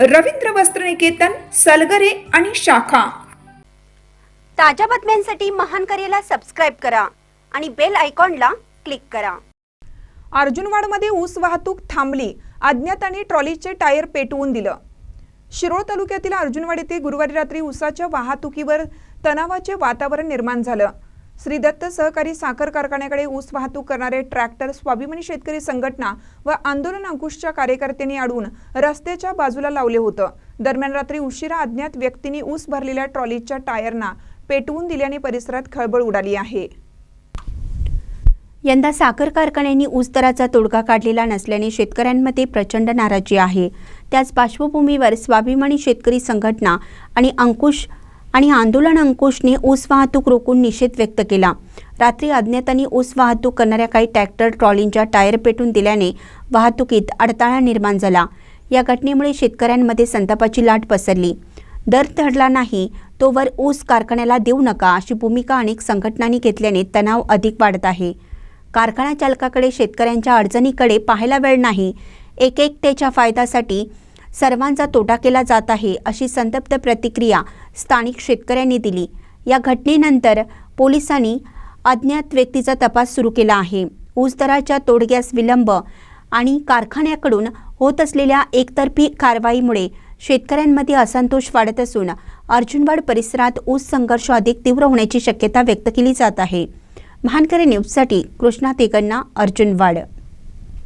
रवींद्र वस्त्रनिकेतन सलगरे आणि शाखा. ताज्या बातम्यांसाठी महान करेला सबस्क्राईब करा आणि बेल आयकॉनला क्लिक करा. अर्जुनवाडमध्ये ऊस वाहतूक थांबली. अज्ञाताने ट्रॉलीचे टायर पेटवून दिलं. शिरोळ तालुक्यातील अर्जुनवाड येथे गुरुवारी रात्री ऊसाच्या वाहतुकीवर तणावाचे वातावरण निर्माण झालं. श्री दत्त सहकारी साखर कारखान्याकडे ऊस वाहतूक करणारे ट्रॅक्टर स्वाभिमानी शेतकरी संघटना व आंदोलन अंकुशच्या कार्यकर्त्यांनी अडून रस्त्याच्या बाजूला लावले होतं. दरम्यान रात्री उशिरा अज्ञात व्यक्तींनी ऊस भरलेल्या ट्रॉलीच्या टायरना पेटवून दिल्याने परिसरात खळबळ उडाली आहे. यंदा साखर कारखान्यांनी ऊस दराचा तोडगा काढलेला नसल्याने शेतकऱ्यांमध्ये प्रचंड नाराजी आहे. त्याच पार्श्वभूमीवर स्वाभिमानी शेतकरी संघटना आणि अंकुश आणि आंदोलन अंकुशने ऊस वाहतूक रोखून निषेध व्यक्त केला. रात्री अज्ञातांनी ऊस वाहतूक करणाऱ्या काही ट्रॅक्टर ट्रॉलींच्या टायर पेटून दिल्याने वाहतुकीत अडथळा निर्माण झाला. या घटनेमुळे शेतकऱ्यांमध्ये संतापाची लाट पसरली. दर चढला नाही तोवर ऊस कारखान्याला देऊ नका अशी भूमिका अनेक संघटनांनी घेतल्याने तणाव अधिक वाढत आहे. कारखाना चालकाकडे शेतकऱ्यांच्या अडचणीकडे पाहायला वेळ नाही. एक एकएकतेच्या फायद्यासाठी सर्वांचा तोटा केला जात आहे अशी संतप्त प्रतिक्रिया स्थानिक शेतकऱ्यांनी दिली. या घटनेनंतर पोलिसांनी अज्ञात व्यक्तीचा तपास सुरू केला आहे. ऊस दराच्या तोडग्यास विलंब आणि कारखान्याकडून होत असलेल्या एकतर्फी कारवाईमुळे शेतकऱ्यांमध्ये असंतोष वाढत असून अर्जुनवाड परिसरात ऊस संघर्ष अधिक तीव्र होण्याची शक्यता व्यक्त केली जात आहे. महानकरी न्यूजसाठी कृष्णा तेकन्ना अर्जुनवाड.